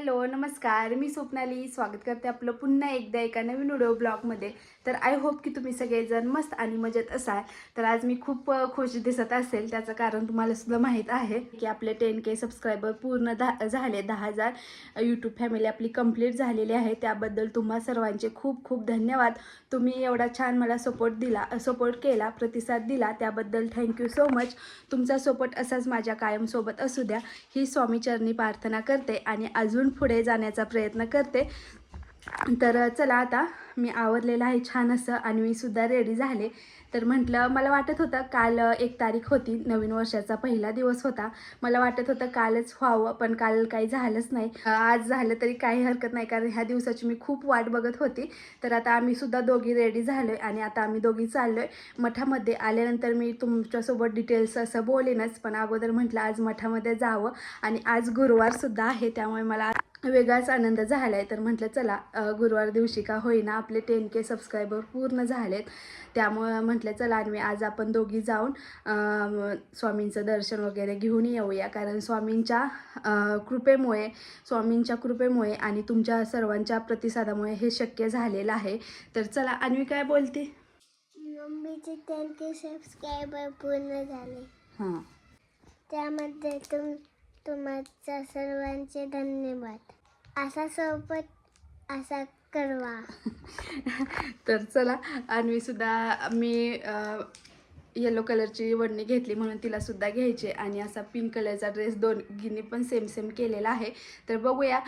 Hello नमस्कार. मी स्वप्नाली. स्वागत करते आपलं पुन्हा एकदा एका नवीन व्हिडिओ ब्लॉगमध्ये. तर आय होप की तुम्ही सगळेजण मस्त आणि मजेत असाल. तर आज मी खूप खुश दिसत असेल. त्याचं कारण तुम्हाला सुद्धा माहीत आहे की आपले टेन के सबस्क्रायबर पूर्ण धा झाले. दहा हजार यूट्यूब फॅमिली आपली कंप्लीट झालेली आहे. त्याबद्दल तुम्हा सर्वांचे खूप खूप धन्यवाद. तुम्ही एवढा छान मला सपोर्ट दिला सपोर्ट केला प्रतिसाद दिला. त्याबद्दल थँक्यू सो मच तुमचा सपोर्ट असाच माझ्या कायमसोबत असू द्या. ही स्वामीचरणी प्रार्थना करते आणि अजून पुढे जाण्याचा प्रयत्न करते. तर चला आता मी आवरलेलं आहे छान असं आणि मी सुद्धा रेडी झाले. तर म्हटलं मला वाटत होतं काल एक तारीख होती नवीन वर्षाचा पहिला दिवस होता. मला वाटत होतं कालच व्हावं पण काल काही झालंच नाही. आज झालं तरी काही हरकत नाही कारण ह्या दिवसाची मी खूप वाट बघत होती. तर आता आम्ही सुद्धा दोघी रेडी झालो आहे आणि आता आम्ही दोघी चाललो आहे मठामध्ये आल्यानंतर मी तुमच्यासोबत डिटेल्स असं बोलेनच पण अगोदर म्हटलं आज मठामध्ये जावं आणि आज गुरुवारसुद्धा आहे त्यामुळे मला वेगळाच आनंद झाला आहे तर म्हटलं चला गुरुवार दिवशी का होईना आपले टेन के सबस्क्रायबर पूर्ण झालेत. त्यामुळं म्हटलं चला आणि मी आज आपण दोघी जाऊन स्वामींचं दर्शन वगैरे घेऊन येऊया. कारण स्वामींच्या कृपेमुळे स्वामींच्या कृपेमुळे आणि तुमच्या सर्वांच्या प्रतिसादामुळे हे शक्य झालेलं आहे. तर चला आणि काय बोलते? मम्मीचे टेन के सबस्क्रायबर पूर्ण झाले. हां. त्यामध्ये तुम तुमच्या सर्वांचे धन्यवाद. असा सोबत असा करवा. तर चला आणि सुद्धा मी येलो कलरची वडणी घेतली म्हणून तिला सुद्धा घ्यायची आणि असा पिंक कलरचा ड्रेस दोन गिनी पण सेम सेम केलेला आहे. तर बघूया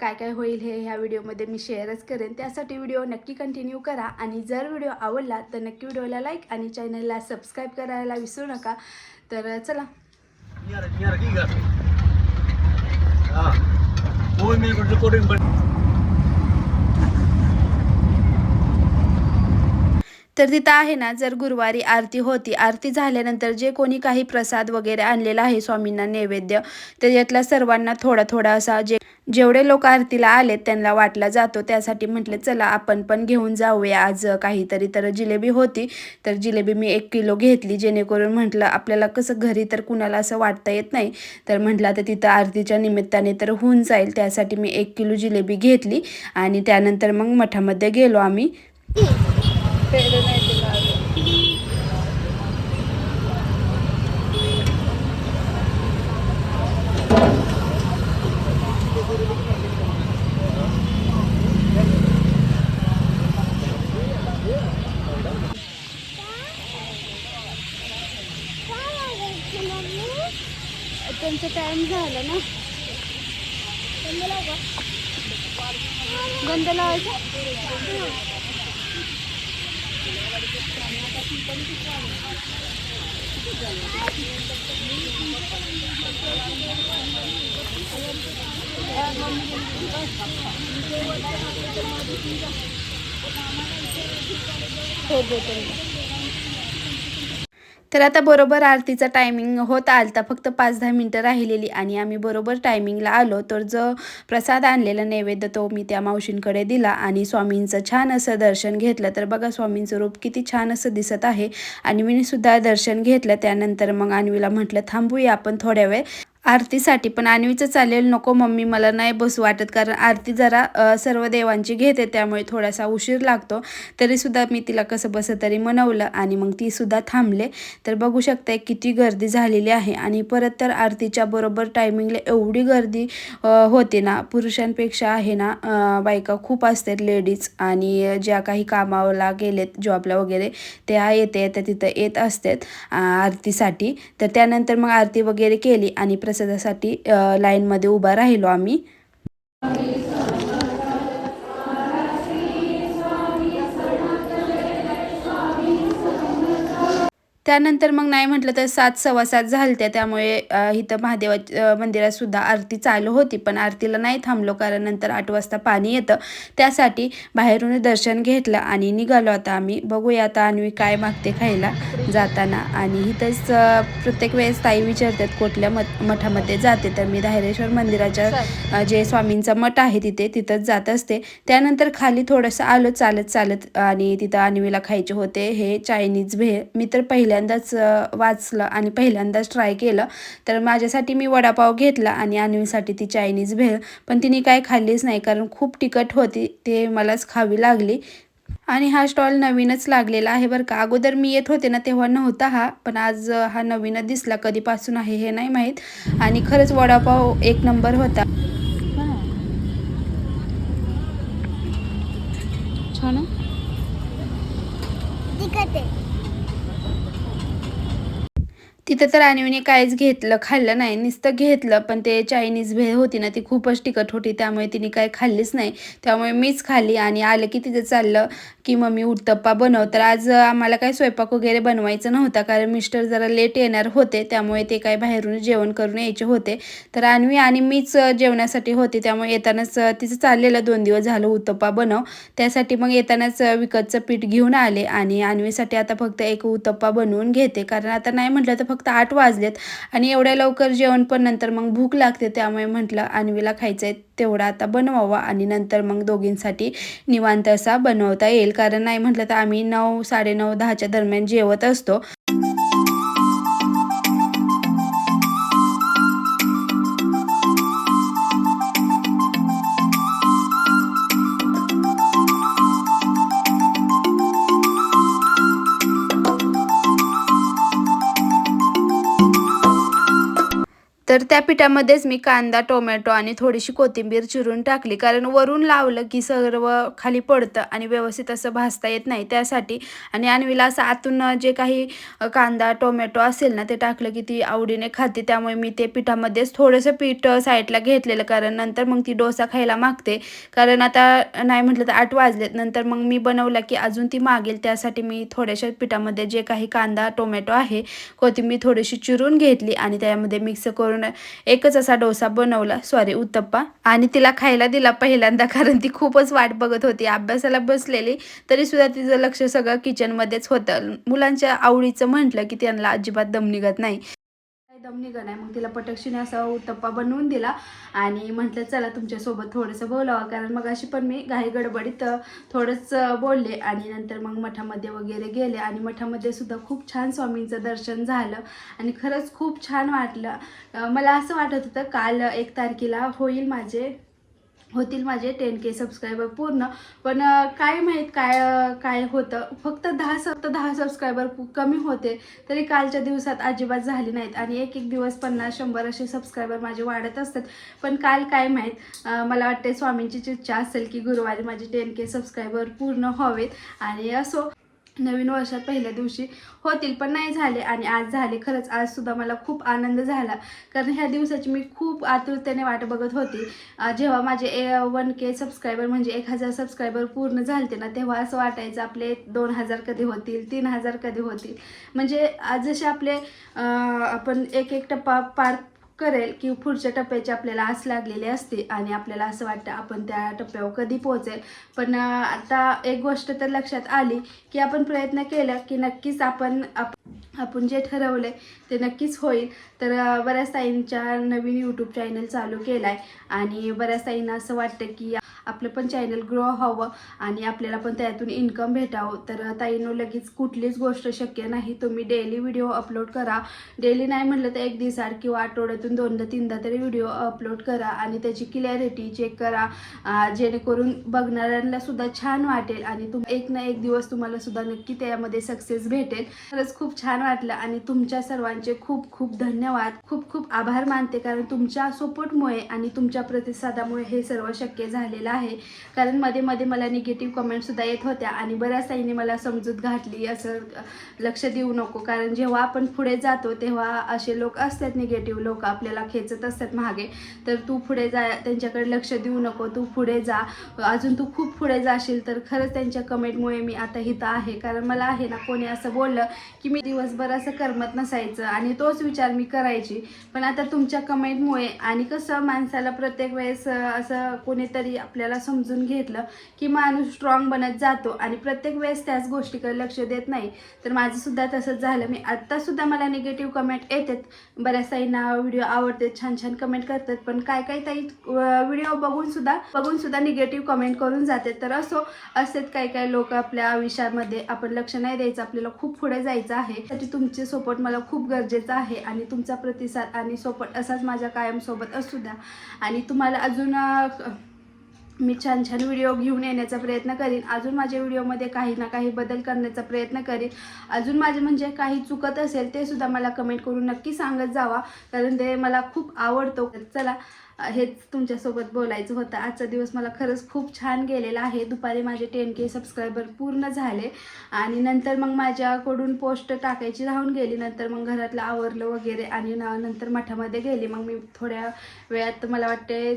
काय काय होईल हे ह्या व्हिडिओमध्ये मी शेअरच करेन. त्यासाठी व्हिडिओ नक्की कंटिन्यू करा. आणि जर व्हिडिओ आवडला तर नक्की व्हिडिओला लाईक आणि चॅनलला सबस्क्राईब करायला विसरू नका. तर चला. Boy, me recording, but. तर तिथं आहे ना जर गुरुवारी आरती होती आरती झाल्यानंतर जे कोणी काही प्रसाद वगैरे आणलेला आहे स्वामींना नैवेद्य तर यातल्या सर्वांना थोडा थोडा असा जे जेवढे लोक आरतीला आलेत त्यांना वाटला जातो. त्यासाठी म्हटलं चला आपण पण घेऊन जाऊया. आज काहीतरी तर जिलेबी होती. तर जिलेबी मी एक किलो घेतली जेणेकरून म्हटलं आपल्याला कसं घरी तर कुणाला असं वाटता येत नाही. तर म्हटलं आता तिथं आरतीच्या निमित्ताने तर होऊन जाईल. त्यासाठी मी एक किलो जिलेबी घेतली आणि त्यानंतर मग मठामध्ये गेलो आम्ही. चिकनचं टाइम झालं ना? गंध लावायचा? हो, तर आता बरोबर आरतीचा टायमिंग होत आलता फक्त पाच दहा मिनटं राहिलेली आणि आम्ही बरोबर टायमिंगला आलो. तर जो प्रसाद आणलेला नैवेद्य तो मी त्या मावशींकडे दिला आणि स्वामींचं छान असं दर्शन घेतलं. तर बघा स्वामींचं रूप किती छान असं दिसत आहे. आणि मी सुद्धा दर्शन घेतलं. त्यानंतर मग आणवीला म्हटलं थांबूया आपण थोड्या वेळ. आरतीसाठी पण आणवीचं चालेल नको मम्मी मला नाही बसू वाटत कारण आरती जरा सर्व देवांची घेते त्यामुळे थोडासा उशीर लागतो. तरीसुद्धा मी तिला कसं बसं तरी मनवलं आणि मग तीसुद्धा थांबले. तर बघू शकताय किती गर्दी झालेली आहे. आणि परत तर आरतीच्या बरोबर टायमिंगला एवढी गर्दी होते ना पुरुषांपेक्षा आहे ना बायका खूप असतात लेडीज आणि ज्या काही कामाला गेलेत जॉबला वगैरे त्या येते येत्या तिथं येत असतात आरतीसाठी. तर त्यानंतर मग आरती वगैरे केली आणि प्रसादासाठी लाईनमध्ये उभा राहिलो आम्ही. त्यानंतर मग नाही म्हटलं तर सात सव्वा सात झालत्या. त्यामुळे इथं महादेवा मंदिरातसुद्धा आरती चालू होती. पण आरतीला नाही थांबलो कारण नंतर आठ वाजता पाणी येतं. त्यासाठी बाहेरून दर्शन घेतलं आणि निघालो. आता आम्ही बघूया आता अन्वी काय मागते खायला जाताना. आणि इथंच प्रत्येक वेळेस ताई विचारतात कुठल्या मठ मठामध्ये जाते. तर मी धायरेश्वर मंदिराच्या जे स्वामींचा मठ आहे तिथे तिथंच जात असते. त्यानंतर खाली थोडंसं आलो चालत चालत आणि तिथं अन्वीला खायचे होते. हे चायनीज भेळ. मी तर पहिल्यांदा पहिल्यांदाच वाचलं आणि पहिल्यांदाच ट्राय केलं. तर माझ्यासाठी मी वडापाव घेतला आणि अन्वीसाठी ती चायनीज भेळ. पण तिने काय खाल्लीच नाही कारण खूप तिखट होती ते मलाच खावी लागली. आणि हा स्टॉल नवीनच लागलेला आहे बरं का. अगोदर मी येत होते ना तेव्हा नव्हता हा. पण आज हा नवीनच दिसला. कधीपासून आहे हे नाही माहीत. आणि खरंच वडापाव एक नंबर होता. छान तिखट आहे तिथं तर आणवीने काहीच घेतलं खाल्लं नाही. नुसतं घेतलं पण ते चायनीज भेळ होती ना ती खूपच तिखट होती त्यामुळे तिने काही खाल्लीच नाही. त्यामुळे मीच खाल्ली आणि आलं की तिथं चाललं की मम्मी उत्तप्पा बनव. तर आज आम्हाला काही स्वयंपाक वगैरे बनवायचं नव्हता कारण मिस्टर जरा लेट येणार होते त्यामुळे ते काय बाहेरून जेवण करून यायचे होते. तर आणवी आणि मीच जेवणासाठी होते त्यामुळे येतानाच तिचं चाललेलं दोन दिवस झालं उत्तप्पा बनव. त्यासाठी मग येतानाच विकतचं पीठ घेऊन आले आणि आणवीसाठी आता फक्त एक उत्तप्पा बनवून घेते. कारण आता नाही म्हटलं तर फक्त आठ वाजलेत आणि एवढ्या लवकर जेवण पण नंतर मग भूक लागते त्यामुळे म्हटलं आणवीला खायचं आहे तेवढा आता बनवावा आणि नंतर मग दोघींसाठी निवांत असा बनवता येईल. कारण नाही म्हटलं तर आम्ही नऊ साडेनऊ दहाच्या दरम्यान जेवत असतो. तर त्या पिठामध्येच मी कांदा टोमॅटो आणि थोडीशी कोथिंबीर चिरून टाकली. कारण वरून लावलं की सर्व खाली पडतं आणि व्यवस्थित असं भाजता येत नाही. त्यासाठी आणि आणवीला असं आतून जे काही कांदा टोमॅटो असेल ना ते टाकलं की ती आवडीने खाते. त्यामुळे मी ते पिठामध्येच थोडंसं पीठ साईडला घेतलेलं. कारण नंतर मग ती डोसा खायला मागते. कारण आता नाही म्हटलं तर आठ वाजलेत. नंतर मग मी बनवला की अजून ती मागेल. त्यासाठी मी थोड्याशा पिठामध्ये जे काही कांदा टोमॅटो आहे कोथिंबीर थोडीशी चिरून घेतली आणि त्यामध्ये मिक्स करून एकच असा डोसा बनवला. सॉरी उत्तप्पा. आणि तिला खायला दिला पहिल्यांदा कारण ती खूपच वाट बघत होती. अभ्यासाला बसलेली तरी सुद्धा तिचं लक्ष सगळं किचनमध्येच होतं. मुलांच्या आवडीचं म्हटलं की त्यांना अजिबात दम निघत नाही. एकदम निघण आहे नाही. मग तिला पटकशीने असा उत्तप्पा बनवून दिला. आणि म्हटलं चला तुमच्यासोबत थोडंसं बोलावं. कारण मग अशी पण मी घाई गडबडीत थोडंच बोलले. आणि नंतर मग मठामध्ये वगैरे गेले. आणि मठामध्ये सुद्धा खूप छान स्वामींचं दर्शन झालं. आणि खरंच खूप छान वाटलं. मला असं वाटत होतं काल एक तारखेला होईल माझे होतील माझे टेन के सबस्क्रायबर पूर्ण. पण काय माहीत काय काय होतं. फक्त दहा फक्त दहा सबस्क्रायबर कमी होते तरी कालच्या दिवसात अजिबात झाले नाहीत. आणि एक एक दिवस पन्नास शंभर असे सबस्क्रायबर माझे वाढत असतात. पण काल काय माहीत मला वाटते स्वामींचीच इच्छा असेल की गुरुवारी माझे टेन के सबस्क्रायबर पूर्ण व्हावेत. आणि असो. नवीन वर्षात पहिल्या दिवशी होतील पण नाही झाले आणि आज झाले. खरंच आज सुद्धा मला खूप आनंद झाला. कारण ह्या दिवसाची मी खूप आतुरतेने वाट बघत होती. जेव्हा माझे ए वन के सबस्क्रायबर म्हणजे एक हजार सबस्क्रायबर पूर्ण झालते ना तेव्हा असं वाटायचं आपले दोन हजार कधी होतील तीन हजार कधी होतील. म्हणजे आज जसे आपले आपण एक एक टप्पा पार करेल की पुढच्या टप्प्याची आपल्याला आस लागलेली असते आणि आपल्याला असं वाटतं आपण त्या टप्प्यावर कधी पोहोचेल. पण आता एक गोष्ट तर लक्षात आली की आपण प्रयत्न केला की नक्कीच आपण आप- आपण जे ठरवलं आहे ते नक्कीच होईल. तर बऱ्याच ताईंच्या नवीन यूट्यूब चॅनल चालू केला आहे आणि बऱ्याच ताईंना असं वाटतं की आपलं पण चॅनल ग्रो व्हावं आणि आपल्याला पण त्यातून इन्कम भेटावं. तर ताईनं लगेच कुठलीच गोष्ट शक्य नाही. तुम्ही डेली व्हिडिओ अपलोड करा. डेली नाही म्हटलं तर एक दिवसाआड किंवा आठवड्यातून दोनदा तीनदा तरी व्हिडिओ अपलोड करा आणि त्याची क्लॅरिटी चेक करा. जेणेकरून बघणाऱ्यांना सुद्धा छान वाटेल आणि तुम एक ना एक दिवस तुम्हाला सुद्धा नक्की त्यामध्ये सक्सेस भेटेल. खरंच खूप छान वाटलं आणि तुमच्या सर्वांचे खूप खूप धन्यवाद. खूप खूप आभार मानते कारण तुमच्या सपोर्टमुळे आणि तुमच्या प्रतिसादामुळे हे सर्व शक्य झालेलं आहे. कारण मध्ये मध्ये मला निगेटिव्ह कमेंटसुद्धा येत होत्या आणि बऱ्याच ताईने मला समजूत घातली असं लक्ष देऊ नको. कारण जेव्हा आपण पुढे जातो तेव्हा असे लोक असतात निगेटिव्ह लोक आपल्याला खेचत असतात मागे. तर तू पुढे जा त्यांच्याकडे लक्ष देऊ नको. तू पुढे जा. अजून तू खूप पुढे जाशील तर खरंच त्यांच्या कमेंटमुळे मी आता इथं आहे. कारण मला आहे ना कोणी असं बोललं की मी दिवस दिवसभर असं करमत नसायचं आणि तोच विचार मी करायची. पण आता तुमच्या कमेंटमुळे आणि कसं माणसाला प्रत्येक वेळेस असं कोणीतरी आपल्याला समजून घेतलं की माणूस स्ट्रॉंग बनत जातो आणि प्रत्येक वेळेस त्याच गोष्टीकडे लक्ष देत नाही. तर माझंसुद्धा तसंच झालं. मी आत्तासुद्धा मला निगेटिव्ह कमेंट येतात. बऱ्याच ताईंना व्हिडिओ आवडते छान छान कमेंट करतात. पण काय काय ताई व्हिडिओ बघूनसुद्धा बघूनसुद्धा निगेटिव्ह कमेंट करून जाते तर असो असेच काही काही लोक आपल्या आयुष्यामध्ये आपण लक्ष नाही द्यायचं. आपल्याला खूप पुढे जायचं आहे. त्यासाठी तुमचे सपोर्ट मला खूप गरजेचं आहे आणि तुमचा प्रतिसाद आणि सपोर्ट असाच माझ्या कायमसोबत असू द्या. आणि तुम्हाला अजून मी छान छान व्हिडिओ घेऊन येण्याचा प्रयत्न करीन. अजून माझ्या व्हिडिओमध्ये काही ना काही बदल करण्याचा प्रयत्न करीन. अजून माझे म्हणजे काही चुकत असेल ते सुद्धा मला कमेंट करून नक्की सांगत जावा. कारण ते मला खूप आवडतो. चला हेच तुमच्यासोबत बोलायचं होतं. आजचा दिवस मला खरंच खूप छान गेलेला आहे. दुपारी माझे टेन के सबस्क्रायबर पूर्ण झाले. आणि नंतर मग माझ्याकडून पोस्ट टाकायची राहून गेली. नंतर मग घरातलं आवरलं वगैरे आणि नंतर मठामध्ये गेली. मग मी थोड्या वेळात मला वाटते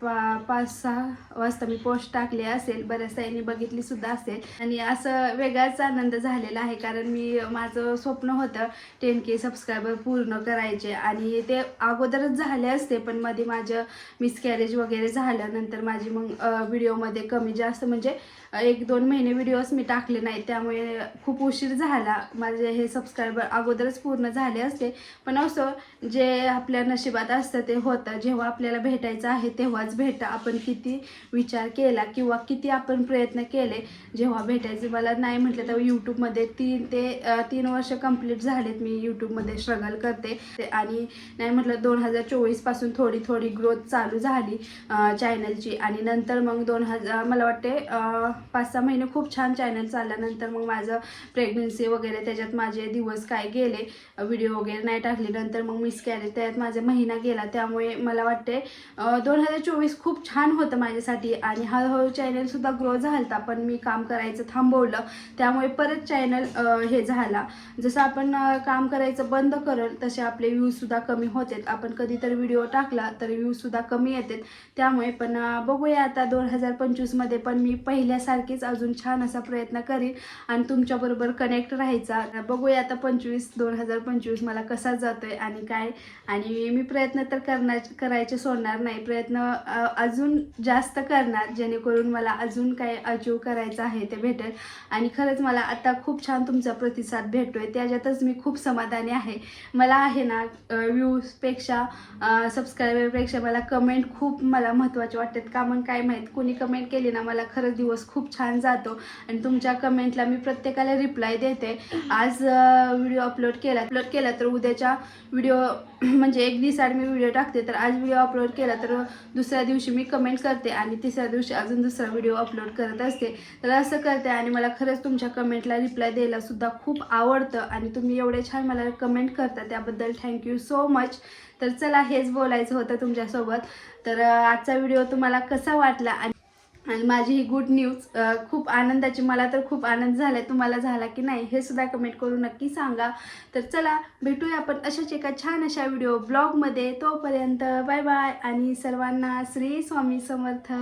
पा पाच सहा वाजता मी पोस्ट टाकली असेल बऱ्याच ताईंनी बघितली सुद्धा असेल. आणि असं वेगळाच आनंद झालेला आहे कारण मी माझं स्वप्न होतं टेन के सबस्क्रायबर पूर्ण करायचे. आणि ते अगोदरच झाले असते पण मध्ये माझं मिसकॅरेज वगैरे झालं. नंतर माझी मग व्हिडिओमध्ये कमी जास्त म्हणजे एक दोन महिने व्हिडिओज मी टाकले नाहीत. त्यामुळे खूप उशीर झाला. माझे हे सबस्क्रायबर अगोदरच पूर्ण झाले असते. पण असं जे आपल्या नशिबात असतं ते होतं. जेव्हा आपल्याला भेटायचं आहे तेव्हाच भेटा. आपण किती विचार केला किंवा किती आपण प्रयत्न केले जेव्हा भेटायचे. मला नाही म्हटलं तर यूट्यूबमध्ये तीन ते तीन वर्ष कंप्लीट झालेत मी यूट्यूबमध्ये स्ट्रगल करते. आणि नाही म्हटलं दोन हजार चोवीसपासून थोडी थोडी ग्रोथ चालू झाली चॅनलची आणि नंतर मग दोन हजार मला वाटते पाच सहा महिने खूप छान चॅनल चालल्यानंतर मग माझं प्रेग्नन्सी वगैरे त्याच्यात माझे दिवस काय गेले व्हिडिओ वगैरे नाही टाकले. नंतर मग मिस कॅरेज त्यात माझा महिना गेला. त्यामुळे मला वाटते दोन हजार चोवीस खूप छान होतं माझ्यासाठी आणि हळूहळू चॅनलसुद्धा ग्रो झालता पण मी काम करायचं थांबवलं. त्यामुळे परत चॅनल हे झाला. जसं आपण काम करायचं बंद करल तसे आपले व्ह्यूजसुद्धा कमी होतात. आपण कधीतरी व्हिडिओ टाकला तर व्ह्यूजसुद्धा कमी येतात. त्यामुळे पण बघूया आता दोन हजार पंचवीसमध्ये पण मी पहिल्यासारखीच अजून छान असा प्रयत्न करीन आणि तुमच्याबरोबर कनेक्ट राहायचा. बघूया आता पंचवीस दोन हजार पंचवीस मला कसा जातोय आणि काय. आणि मी प्रयत्न तर करणार करायचे सोडणार नाही. प्रयत्न प्रयत्न अजून जास्त करणार जेणेकरून मला अजून काय अचीव करायचं आहे ते भेटेल. आणि खरंच मला आता खूप छान तुमचा प्रतिसाद भेटतो आहे त्याच्यातच मी खूप समाधानी आहे. मला आहे ना व्ह्यूजपेक्षा सबस्क्रायबरपेक्षा मला कमेंट खूप मला महत्त्वाचे वाटतात. का मग काय माहीत? कोणी कमेंट केली ना मला खरंच दिवस खूप छान जातो. आणि तुमच्या कमेंटला मी प्रत्येकाला रिप्लाय देते. आज व्हिडिओ अपलोड केला अपलोड केला तर उद्याच्या व्हिडिओ म्हणजे एक दिवसाआड मी व्हिडिओ टाकते. तर आज व्हिडिओ अपलोड केला तर दुसऱ्या दिवशी मी कमेंट करते आणि तिसऱ्या दिवशी अजून दुसरा व्हिडिओ अपलोड करत असते. तर असं करते आणि मला खरंच तुमच्या कमेंटला रिप्लाय द्यायला सुद्धा खूप आवडतं आणि तुम्ही एवढे छान मला कमेंट करता त्याबद्दल थँक्यू सो मच तर चला हेच बोलायचं होतं तुमच्यासोबत. तर आजचा व्हिडिओ तुम्हाला कसा वाटला आणि आणि माझी ही गुड न्यूज खूप आनंदाची मला तर खूप आनंद झाला तुम्हाला झाला की नाही हे सुद्धा कमेंट करून नक्की सांगा. तर चला भेटूया आपण अशाच एका छान अशा व्हिडिओ ब्लॉगमध्ये तोपर्यंत बाय बाय आणि सर्वांना श्री स्वामी समर्थ.